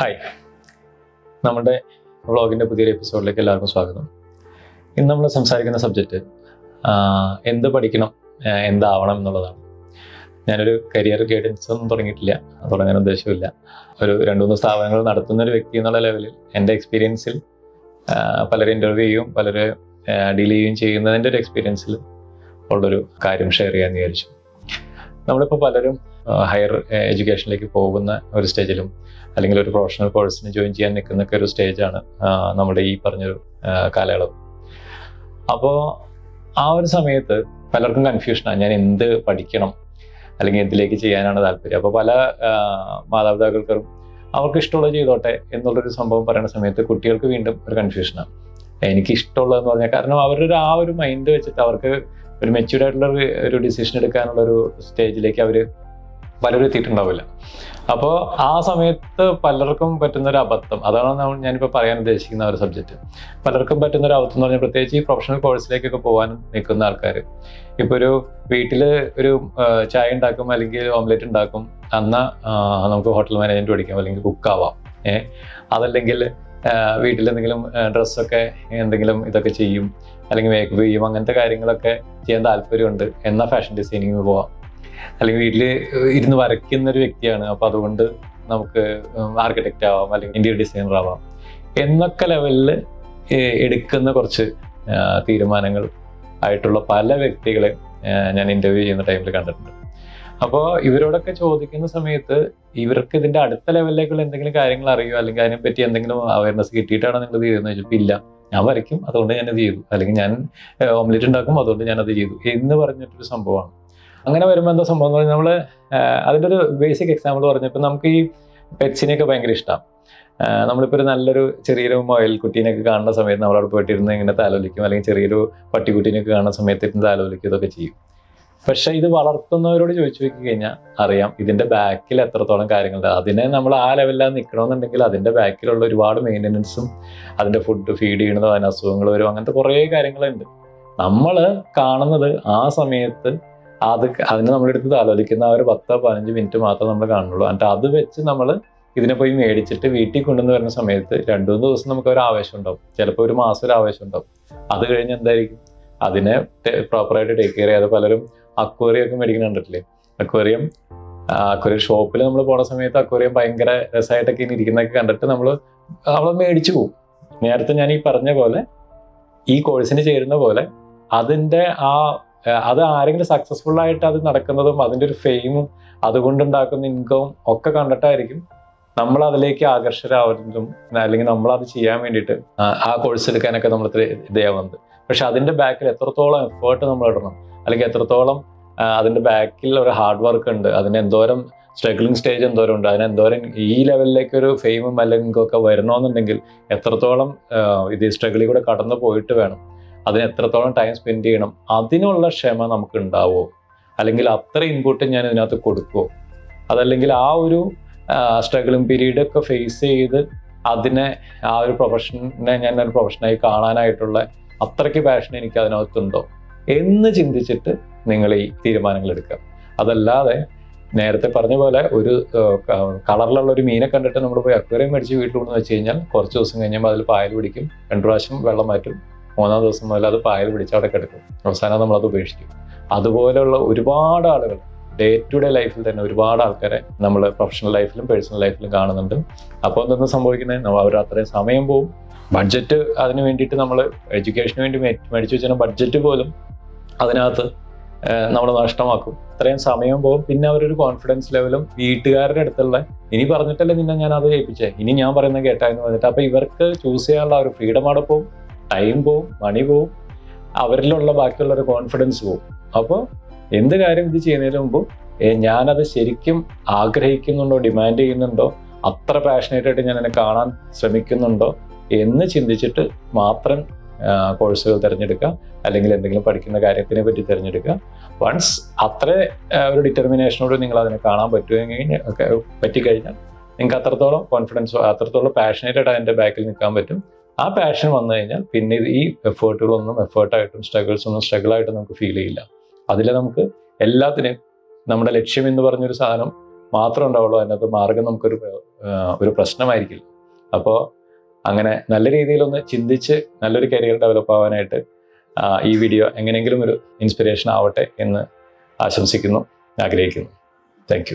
Hi. നമ്മുടെ വ്ളോഗിന്റെ പുതിയൊരു എപ്പിസോഡിലേക്ക് എല്ലാവർക്കും സ്വാഗതം. ഇന്ന് നമ്മൾ സംസാരിക്കുന്ന സബ്ജക്റ്റ് എന്ത് പഠിക്കണം എന്താവണം എന്നുള്ളതാണ്. ഞാനൊരു കരിയർ ഗൈഡൻസ് ഒന്നും തുടങ്ങിയിട്ടില്ല തുടങ്ങാൻ ഉദ്ദേശമില്ല ഒരു രണ്ട് മൂന്ന് സ്ഥാപനങ്ങൾ നടത്തുന്ന ഒരു വ്യക്തി എന്നുള്ള ലെവലിൽ എന്റെ എക്സ്പീരിയൻസിൽ പലരെ ഇന്റർവ്യൂ ചെയ്യും പലരും ഡീൽ ചെയ്യുകയും ചെയ്യുന്നതിന്റെ ഒരു എക്സ്പീരിയൻസിൽ ഉള്ളൊരു കാര്യം ഷെയർ ചെയ്യാൻ വിചാരിച്ചു. നമ്മളിപ്പോൾ പലരും ഹയർ എഡ്യൂക്കേഷനിലേക്ക് പോകുന്ന ഒരു സ്റ്റേജിലും അല്ലെങ്കിൽ ഒരു പ്രൊഫഷണൽ കോഴ്സിന് ജോയിൻ ചെയ്യാൻ നിൽക്കുന്നൊക്കെ ഒരു സ്റ്റേജാണ് നമ്മുടെ ഈ പറഞ്ഞൊരു കാലയളവ്. അപ്പോൾ ആ ഒരു സമയത്ത് പലർക്കും കൺഫ്യൂഷനാണ് ഞാൻ എന്ത് പഠിക്കണം? അല്ലെങ്കിൽ എന്തിലേക്ക് ചെയ്യാനാണ് താല്പര്യം? അപ്പോൾ പല മാതാപിതാക്കൾക്കും അവർക്ക് ഇഷ്ടമുള്ളത് ചെയ്തോട്ടെ എന്നുള്ളൊരു സംഭവം പറയുന്ന സമയത്ത് കുട്ടികൾക്ക് വീണ്ടും ഒരു കൺഫ്യൂഷനാണ് എനിക്ക് ഇഷ്ടമുള്ളതെന്ന് പറഞ്ഞാൽ കാരണം അവരുടെ ആ ഒരു മൈൻഡ് വെച്ചിട്ട് അവർക്ക് ഒരു മെച്യൂർഡ് ആയിട്ടുള്ള ഒരു- ഒരു ഡിസിഷൻ എടുക്കാനുള്ള ഒരു സ്റ്റേജിലേക്ക് അവർ പലരും എത്തിയിട്ടുണ്ടാവില്ല അപ്പോൾ ആ സമയത്ത് പലർക്കും പറ്റുന്ന ഒരു അബദ്ധം. അതാണ് ഞാനിപ്പോൾ പറയാൻ ഉദ്ദേശിക്കുന്ന ഒരു സബ്ജക്റ്റ് പലർക്കും പറ്റുന്ന ഒരു അബദ്ധം എന്ന് പറഞ്ഞാൽ പ്രത്യേകിച്ച് ഈ പ്രൊഫഷണൽ കോഴ്സിലേക്കൊക്കെ പോകാൻ നിൽക്കുന്ന ആൾക്കാർ ഇപ്പോൾ ഒരു വീട്ടിൽ ഒരു ചായ ഉണ്ടാക്കും അല്ലെങ്കിൽ ഓംലെറ്റ് ഉണ്ടാക്കും. എന്നാൽ നമുക്ക് ഹോട്ടൽ മാനേജ്മെന്റ് പഠിക്കാം അല്ലെങ്കിൽ കുക്കാവാം ഏ? അതല്ലെങ്കിൽ വീട്ടിൽ എന്തെങ്കിലും ഡ്രസ്സൊക്കെ എന്തെങ്കിലും ഇതൊക്കെ ചെയ്യും. അല്ലെങ്കിൽ മേക്കപ്പ് ചെയ്യും. അങ്ങനത്തെ കാര്യങ്ങളൊക്കെ ചെയ്യാൻ താല്പര്യമുണ്ട്. എന്നാൽ ഫാഷൻ ഡിസൈനിങ് പോവാം. അല്ലെങ്കിൽ വീട്ടിൽ ഇരുന്ന് വരയ്ക്കുന്ന ഒരു വ്യക്തിയാണ്. അപ്പോൾ അതുകൊണ്ട് നമുക്ക് ആർക്കിടെക്റ്റ് ആവാം അല്ലെങ്കിൽ ഇന്റീരിയർ ഡിസൈനർ ആവാം. എന്നൊക്കെ ലെവലിൽ എടുക്കുന്ന കുറച്ച് തീരുമാനങ്ങൾ ആയിട്ടുള്ള പല വ്യക്തികളെ ഞാൻ ഇന്റർവ്യൂ ചെയ്യുന്ന ടൈമിൽ കണ്ടിട്ടുണ്ട്. അപ്പോൾ ഇവരോടൊക്കെ ചോദിക്കുന്ന സമയത്ത് ഇവർക്ക് ഇതിന്റെ അടുത്ത ലെവലിലേക്കുള്ള എന്തെങ്കിലും കാര്യങ്ങൾ അറിയോ അല്ലെങ്കിൽ അതിനെപ്പറ്റി എന്തെങ്കിലും അവയർനെസ് കിട്ടിയിട്ടാണോ നിങ്ങൾ ഇത് ചെയ്തതെന്ന് ചോദിച്ചപ്പോൾ ഇല്ല. ഞാൻ വരയ്ക്കും അതുകൊണ്ട് ഞാനത് ചെയ്തു. അല്ലെങ്കിൽ ഞാൻ ഓംലെറ്റ് ഉണ്ടാക്കും അതുകൊണ്ട് ഞാനത് ചെയ്തു. എന്ന് പറഞ്ഞിട്ടൊരു സംഭവമാണ്. അങ്ങനെ വരുമ്പോൾ എന്താ സംഭവം എന്ന് പറഞ്ഞാൽ നമ്മൾ അതിന്റെ ഒരു ബേസിക് എക്സാമ്പിൾ പറഞ്ഞപ്പോൾ നമുക്ക് ഈ പെറ്റ്സിനെയൊക്കെ ഭയങ്കര ഇഷ്ടമാണ് നമ്മളിപ്പോൾ ഒരു നല്ലൊരു ചെറിയൊരു മൊയൽ കുട്ടീനെയൊക്കെ കാണുന്ന സമയത്ത് നമ്മളവിടെ പോയിട്ടിരുന്ന് ഇങ്ങനെ താലോലിക്കും അല്ലെങ്കിൽ ചെറിയൊരു പട്ടിക്കുട്ടീനെയൊക്കെ കാണുന്ന സമയത്ത് ഇരുന്ന് താലോലിക്കും ഇതൊക്കെ ചെയ്യും. പക്ഷേ ഇത് വളർത്തുന്നവരോട് ചോദിച്ചു നോക്കി കഴിഞ്ഞാൽ അറിയാം ഇതിന്റെ ബാക്കിൽ എത്രത്തോളം കാര്യങ്ങളുണ്ട്. അതിനെ നമ്മൾ ആ ലെവലിൽ നിൽക്കണമെന്നുണ്ടെങ്കിൽ അതിന്റെ ബാക്കിലുള്ള ഒരുപാട് മെയിന്റനൻസും അതിന്റെ ഫുഡ് ഫീഡ് ചെയ്യണതോ അതിന് അസുഖങ്ങൾ വരും അങ്ങനത്തെ കുറേ കാര്യങ്ങളുണ്ട്. നമ്മൾ കാണുന്നത് ആ സമയത്ത് അത് അതിനെ നമ്മളെടുത്ത് താലോലിക്കുന്ന ആ ഒരു പത്തോ പതിനഞ്ച് മിനിറ്റ് മാത്രമേ നമ്മൾ കാണുള്ളൂ എന്നിട്ട് അത് വെച്ച് നമ്മൾ ഇതിനെ പോയി മേടിച്ചിട്ട് വീട്ടിൽ കൊണ്ടുവന്ന് വരുന്ന സമയത്ത് രണ്ടു മൂന്ന് ദിവസം നമുക്ക് ഒരു ആവേശം ഉണ്ടാവും. ചിലപ്പോൾ ഒരു മാസം ഒരു ആവേശം ഉണ്ടാവും. അത് കഴിഞ്ഞ് എന്തായിരിക്കും? അതിനെ പ്രോപ്പറായിട്ട് ടേക്ക് കെയർ ചെയ്യാതെ പലരും അക്വേറിയം ഒക്കെ മേടിക്കുന്ന കണ്ടിട്ടില്ലേ? അക്വേറിയം അക്വേറിയം ഷോപ്പിൽ നമ്മൾ പോണ സമയത്ത് അക്വേറിയം ഭയങ്കര രസമായിട്ടൊക്കെ ഇനി ഇരിക്കുന്നതൊക്കെ കണ്ടിട്ട് നമ്മൾ അവളെ മേടിച്ചു പോകും നേരത്തെ ഞാൻ ഈ പറഞ്ഞ പോലെ ഈ കോഴ്സിന് ചേരുന്ന പോലെ അതിന്റെ ആ ആ, അത് ആരെങ്കിലും സക്സസ്ഫുൾ ആയിട്ട് അത് നടക്കുന്നതും അതിന്റെ ഒരു ഫെയിമും അതുകൊണ്ടുണ്ടാക്കുന്ന ഇൻകവും ഒക്കെ കണ്ടിട്ടായിരിക്കും നമ്മൾ അതിലേക്ക് ആകർഷകരാവുന്നതും അല്ലെങ്കിൽ നമ്മൾ അത് ചെയ്യാൻ വേണ്ടിയിട്ട് ആ, കോഴ്സ് എടുക്കാനൊക്കെ നമ്മൾ ഇതാവുന്നത്. പക്ഷെ അതിന്റെ ബാക്കിൽ എത്രത്തോളം എഫേർട്ട് നമ്മൾ ഇടണം അല്ലെങ്കിൽ എത്രത്തോളം അതിന്റെ ബാക്കിൽ ഒരു ഹാർഡ് വർക്ക് ഉണ്ട് അതിന് എന്തോരം സ്ട്രഗ്ലിംഗ് സ്റ്റേജ് എന്തോരം ഉണ്ട് അതിന് എന്തോരം ഈ ലെവലിലേക്ക് ഒരു ഫെയിമും അല്ലെങ്കിൽ ഒക്കെ വരണമെന്നുണ്ടെങ്കിൽ എത്രത്തോളം ഇത് സ്ട്രഗിളിൽ കൂടെ കടന്നു പോയിട്ട് വേണം. അതിന് എത്രത്തോളം ടൈം സ്പെൻഡ് ചെയ്യണം അതിനുള്ള ക്ഷമ നമുക്ക് ഉണ്ടാവുമോ അല്ലെങ്കിൽ അത്ര ഇൻപുട്ട് ഞാൻ ഇതിനകത്ത് കൊടുക്കുമോ അതല്ലെങ്കിൽ ആ ഒരു സ്ട്രഗിളിങ് പീരീഡ് ഒക്കെ ഫേസ് ചെയ്ത് അതിനെ ആ ഒരു പ്രൊഫഷനെ ഞാൻ ഒരു പ്രൊഫഷനായി കാണാനായിട്ടുള്ള അത്രയ്ക്ക് പാഷൻ എനിക്ക് അതിനകത്തുണ്ടോ? എന്ന് ചിന്തിച്ചിട്ട് നിങ്ങൾ ഈ തീരുമാനങ്ങൾ എടുക്കുക. അതല്ലാതെ നേരത്തെ പറഞ്ഞ പോലെ ഒരു കളറിലുള്ള ഒരു മീനെ കണ്ടിട്ട് നമ്മൾ പോയി അക്വേറിയം മേടിച്ച് വീട്ടിൽ കൊണ്ടു വെച്ച് കഴിഞ്ഞാൽ കുറച്ച് ദിവസം കഴിഞ്ഞാൽ അതിൽ പായൽ പിടിക്കും രണ്ടു പ്രാവശ്യം വെള്ളം മാറ്റും മൂന്നാം ദിവസം മുതൽ അത് പായൽ പിടിച്ച് അവിടെ കിടക്കും. അവസാനം നമ്മളത് ഉപേക്ഷിക്കും. അതുപോലെയുള്ള ഒരുപാട് ആളുകൾ ഡേ ടു ഡേ ലൈഫിൽ തന്നെ ഒരുപാട് ആൾക്കാരെ നമ്മൾ പ്രൊഫഷണൽ ലൈഫിലും പേഴ്സണൽ ലൈഫിലും കാണുന്നുണ്ട്. അപ്പോൾ എന്തെന്ന് സംഭവിക്കുന്നത് അവർ അത്രയും സമയം പോവും. ബഡ്ജറ്റ് അതിന് വേണ്ടിയിട്ട് നമ്മൾ എഡ്യൂക്കേഷന് വേണ്ടി മേടിച്ചു വെച്ചാൽ ബഡ്ജറ്റ് പോലും അതിനകത്ത് നമ്മൾ നഷ്ടമാക്കും. ഇത്രയും സമയം പോകും പിന്നെ അവരൊരു കോൺഫിഡൻസ് ലെവലും വീട്ടുകാരുടെ അടുത്തുള്ള ഇനി പറഞ്ഞിട്ടല്ലേ നിന്നെ ഞാൻ അത് ഏൽപ്പിച്ചേ? ഇനി ഞാൻ പറയുന്നത് കേട്ടാ എന്ന് പറഞ്ഞിട്ട്. അപ്പോൾ ഇവർക്ക് ചൂസ് ചെയ്യാനുള്ള ഒരു ഫ്രീഡം അവിടെ പോവും. ടൈം പോവും മണി പോവും അവരിലുള്ള ബാക്കിയുള്ള ഒരു കോൺഫിഡൻസ് പോവും. അപ്പോൾ എന്ത് കാര്യം ഇത് ചെയ്യുന്നതിന് മുമ്പ് ഞാനത് ശരിക്കും ആഗ്രഹിക്കുന്നുണ്ടോ ഡിമാൻഡ് ചെയ്യുന്നുണ്ടോ അത്ര പാഷനേറ്റ് ആയിട്ട് ഞാൻ എന്നെ കാണാൻ ശ്രമിക്കുന്നുണ്ടോ എന്ന് ചിന്തിച്ചിട്ട് മാത്രം കോഴ്സുകൾ തിരഞ്ഞെടുക്കുക അല്ലെങ്കിൽ എന്തെങ്കിലും പഠിക്കുന്ന കാര്യത്തിനെ പറ്റി തിരഞ്ഞെടുക്കുക. വൺസ് അത്ര ഒരു ഡിറ്റർമിനേഷനോട് നിങ്ങൾ അതിനെ കാണാൻ പറ്റുമെങ്കിൽ പറ്റിക്കഴിഞ്ഞാൽ നിങ്ങൾക്ക് അത്രത്തോളം കോൺഫിഡൻസ് അത്രത്തോളം പാഷനേറ്റഡ് അതിന്റെ ബാക്കിൽ നിൽക്കാൻ പറ്റും. ആ പാഷൻ വന്നു കഴിഞ്ഞാൽ പിന്നെ ഈ എഫേർട്ടുകളൊന്നും എഫേർട്ടായിട്ടും സ്ട്രഗിൾസ് ഒന്നും സ്ട്രഗിൾ ആയിട്ട് നമുക്ക് ഫീൽ ചെയ്യില്ല. അതിൽ നമുക്ക് എല്ലാത്തിനെയും നമ്മുടെ ലക്ഷ്യം എന്ന് പറഞ്ഞൊരു സാധനം മാത്രം ഉണ്ടാവുള്ളൂ. അതിനകത്ത് മാർഗം നമുക്കൊരു ഒരു പ്രശ്നമായിരിക്കില്ല. അപ്പോൾ അങ്ങനെ നല്ല രീതിയിലൊന്ന് ചിന്തിച്ച് നല്ലൊരു കരിയർ ഡെവലപ്പ് ആവാനായിട്ട് ഈ വീഡിയോ എങ്ങനെയെങ്കിലും ഒരു ഇൻസ്പിറേഷൻ ആവട്ടെ എന്ന് ആശംസിക്കുന്നു ആഗ്രഹിക്കുന്നു. താങ്ക്